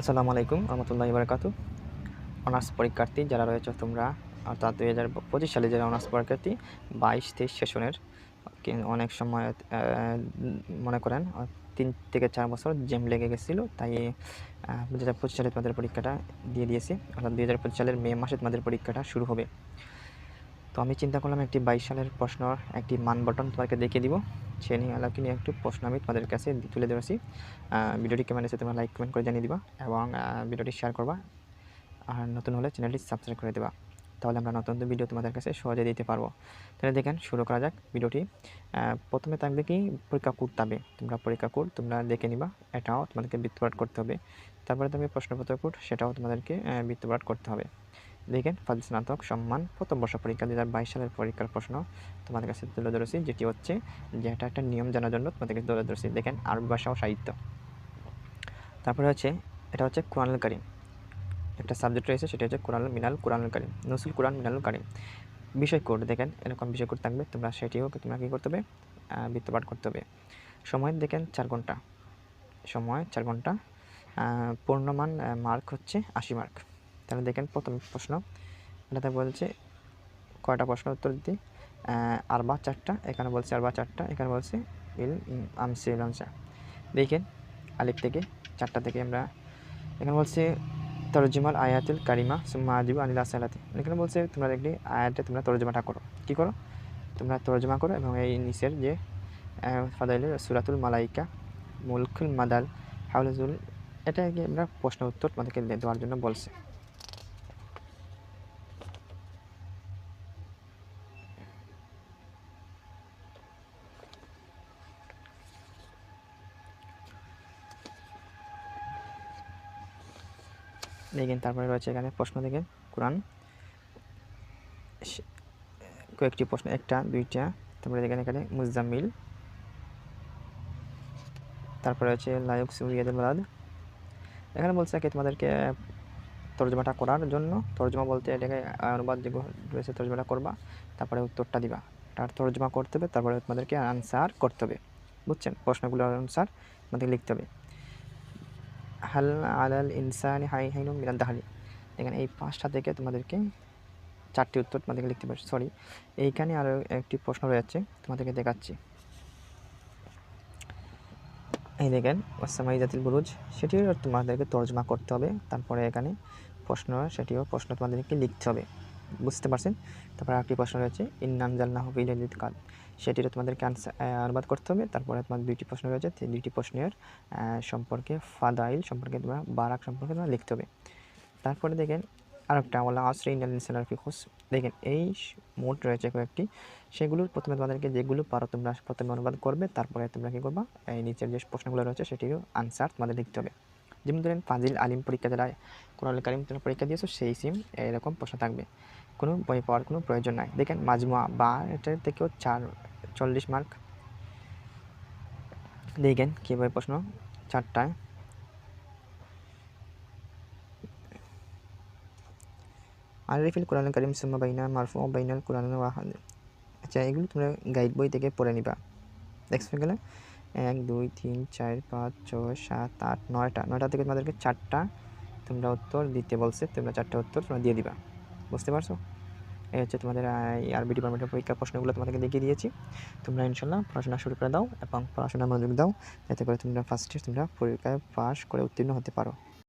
আসসালামু আলাইকুম রহমতুল্লাহি বারকাত অনার্স পরীক্ষার্থী যারা রয়েছে তোমরা, অর্থাৎ দুই হাজার পঁচিশ সালে যারা অনার্স পরীক্ষার্থী, বাইশ তেইশ সেশনের অনেক সময় মনে করেন তিন থেকে চার বছর জেম লেগে গেছিল, তাই দু হাজার পঁচিশ সালে তোমাদের পরীক্ষাটা দিয়ে দিয়েছি। অর্থাৎ দুই হাজার পঁচিশ সালের মে মাসে তোমাদের পরীক্ষাটা শুরু হবে। তো আমি চিন্তা করলাম একটি বাইশ সালের প্রশ্ন, একটি মান বটন তোমাকে দেখিয়ে দিব। সে নিয়ে আলোকে নিয়ে একটি প্রশ্ন আমি তোমাদের কাছে তুলে ধরেছি। ভিডিওটি কেমন এসে তোমরা লাইক কমেন্ট করে জানিয়ে দিবা এবং ভিডিওটি শেয়ার করবা। আর নতুন হলে চ্যানেলটি সাবস্ক্রাইব করে দেবা। তাহলে আমরা নতুন নতুন ভিডিও তোমাদের কাছে সহজে দিতে পারব। তাহলে দেখেন, শুরু করা যাক ভিডিওটি। প্রথমে থাকবে কি, পরীক্ষা কোড থাকবে তোমরা পরীক্ষা কোড তোমরা দেখে নিবা, এটাও তোমাদেরকে বৃত্তপাট করতে হবে। তারপরে তুমি প্রশ্নপত্র কোড, সেটাও তোমাদেরকে বৃত্তপাট করতে হবে। দেখেন, ফাজিল স্নাতক, সম্মান। প্রথম বর্ষ পরীক্ষা দু হাজার বাইশ সালের পরীক্ষার প্রশ্ন তোমাদের কাছে তুলে ধরেছি, যেটি হচ্ছে যে এটা একটা নিয়ম জানার জন্য তোমাদেরকে তুলে ধরেছি। দেখেন, আরবি ভাষা ও সাহিত্য। তারপরে হচ্ছে, এটা হচ্ছে কোরআনুল কারিম। একটা সাবজেক্ট রয়েছে, সেটা হচ্ছে কোরআন মিনাল কোরআনুল কারিম, নসুল কোরআন মিনালুল কারিম। বিষয় কোড, দেখেন, এরকম বিষয় কোড থাকবে, তোমরা সেটিও তোমরা কী করতে হবে বৃত্তপাঠ করতে হবে। সময়, দেখেন, চার ঘণ্টা। সময়, চার ঘণ্টা। পূর্ণমান মার্ক হচ্ছে আশি মার্ক তাহলে দেখেন প্রথম প্রশ্ন। এটাতে বলছে কয়টা প্রশ্ন উত্তর দিতে? আর বা চারটা, এখানে বলছে আর বা চারটা, এখানে বলছে ইল আমসি আমসা দেখেন আলিফ থেকে চারটা থেকে আমরা, এখানে বলছে তরজমাল আয়াতুল কারিমা, সুম্মা আজিবু আনিল আসালাতে। এখানে বলছে তোমরা দেখলে আয়াতে তোমরা তরজমাটা করো। কি করো? তোমরা তরজমা করো এবং এই নিচের যে ফাদাইল সুরাতুল মালাইকা, মুলকুল মাদাল হাউলাজুল এটা আমরা প্রশ্ন উত্তর তোমাদেরকে দেওয়ার জন্য বলছে। দেখেন, তারপরে রয়েছে এখানে প্রশ্ন দেখেন, কোরআন। কয়েকটি প্রশ্ন, একটা, দুইটা, তারপরে দেখেন এখানে মুজাম্মিল। তারপরে হচ্ছে লায়ক সুরিয়াদুল এখানে বলছে কি, তোমাদেরকে তর্জমাটা করার জন্য, তর্জমা বলতে এটাকে অনুবাদ রয়েছে, তর্জমাটা করবা, তারপরে উত্তরটা দিবা। তার তর্জমা করতে হবে, তারপরে তোমাদেরকে আনসার করতে হবে। বুঝছেন? প্রশ্নগুলোর অনুসার তোমাদের লিখতে হবে। হাল আলাল ইনসানি হাই হাইনু মিনাল দাহালি। এখানে এই পাঁচটা থেকে তোমাদেরকে চারটি উত্তর তোমাদেরকে লিখতে পারছি সরি এইখানে আরও একটি প্রশ্ন রয়েছে, তোমাদেরকে দেখাচ্ছি। এই দেখেন ওসামাই জাতিল বুরুজ, সেটিও তোমাদেরকে তর্জমা করতে হবে। তারপরে এখানে প্রশ্ন, সেটিও প্রশ্ন তোমাদেরকে লিখতে হবে। বুঝতে পারছেন? তারপরে আরেকটি প্রশ্ন রয়েছে ইন্নান জাল্লাহ ফিলিদ কাদ সেটিরও তোমাদেরকে অনুবাদ করতে হবে। তারপরে তোমার দুইটি প্রশ্ন রয়েছে সেই দুইটি প্রশ্নের সম্পর্কে ফাদাইল, সম্পর্কে তোমরা বারাক সম্পর্কে তোমরা লিখতে হবে। তারপরে দেখেন, আরেকটা ওলা আসরি ইন্ডিয়ান ফি খুশ দেখেন, এই মোট রয়েছে কয়েকটি। সেগুলো প্রথমে তোমাদেরকে যেগুলো পারো তোমরা প্রথমে অনুবাদ করবে, তারপরে তোমরা কী করবা? এই নিচের যে প্রশ্নগুলো রয়েছে, সেটিরও আনসার তোমাদের লিখতে হবে। যেমন ধরেন ফাজিল আলিম পরীক্ষা যারা কোরআন কারিম তোমরা পরীক্ষা দিয়েছ, সেই সিম এরকম প্রশ্ন থাকবে। কোনো বই পাওয়ার কোনো প্রয়োজন নাই। দেখেন, মাজমুয়া বা এটার থেকেও চার, চল্লিশ মার্ক দেখেন, কীভাবে প্রশ্ন চারটায় আরিফিল কোরআন করিম, সুম্মা বাইনা মারফু, বাইনাল কোরআন ওয়াহাদ। আচ্ছা এগুলো তোমরা গাইড বই থেকে পড়ে নিবা। দেখছ গেলে এক, দুই, তিন, চার, পাঁচ, ছয়, সাত, আট, নয়টা। নয়টা থেকে তোমাদেরকে চারটা তোমরা উত্তর দিতে বলছে। তোমরা চারটা উত্তর তোমরা দিয়ে দিবা। বুঝতে পারছ? এই হচ্ছে তোমাদের আরবি ডিপার্টমেন্টের পরীক্ষার প্রশ্নগুলো তোমাদেরকে দেখিয়ে দিয়েছি। তোমরা ইনশাল্লাহ পড়াশোনা শুরু করে দাও এবং পড়াশোনার মনোযোগ দাও। যাতে করে তোমরা ফার্স্টে তোমরা পরীক্ষায় পাস করে উত্তীর্ণ হতে পারো।